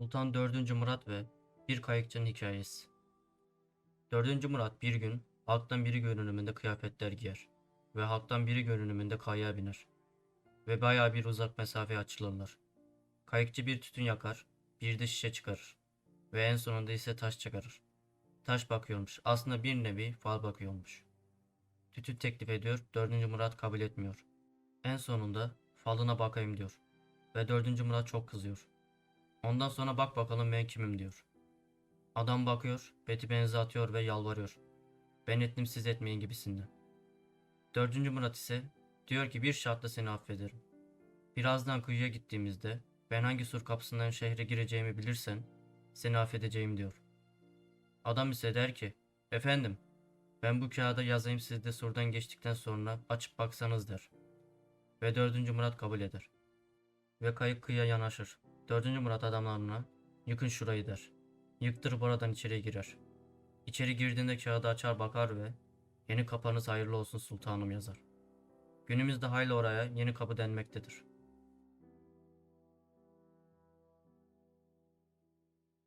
Sultan 4. Murat ve bir kayıkçının hikayesi. 4. Murat bir gün halktan biri görünümünde kıyafetler giyer ve halktan biri görünümünde kayığa biner ve bayağı bir uzak mesafeye açılırlar. Kayıkçı bir tütün yakar, bir de şişe çıkarır ve en sonunda ise taş çıkarır. Taş bakıyormuş, aslında bir nevi fal bakıyormuş. Tütün teklif ediyor, 4. Murat kabul etmiyor. En sonunda falına bakayım diyor ve 4. Murat çok kızıyor. Ondan sonra bak bakalım ben kimim diyor. Adam bakıyor, beti benzi atıyor ve yalvarıyor. Ben ettim siz etmeyin gibisinden. Dördüncü Murat ise diyor ki bir şartla seni affederim. Birazdan kıyıya gittiğimizde ben hangi sur kapısından şehre gireceğimi bilirsen seni affedeceğim diyor. Adam ise der ki efendim ben bu kağıda yazayım siz de surdan geçtikten sonra açıp baksanız der. Ve dördüncü Murat kabul eder. Ve kayık kıyıya yanaşır. Dördüncü Murat adamlarına yıkın şurayı der. Yıktırıp oradan içeri girer. İçeri girdiğinde kağıdı açar bakar ve yeni kapınız hayırlı olsun sultanım yazar. Günümüzde hayli oraya yeni kapı denmektedir.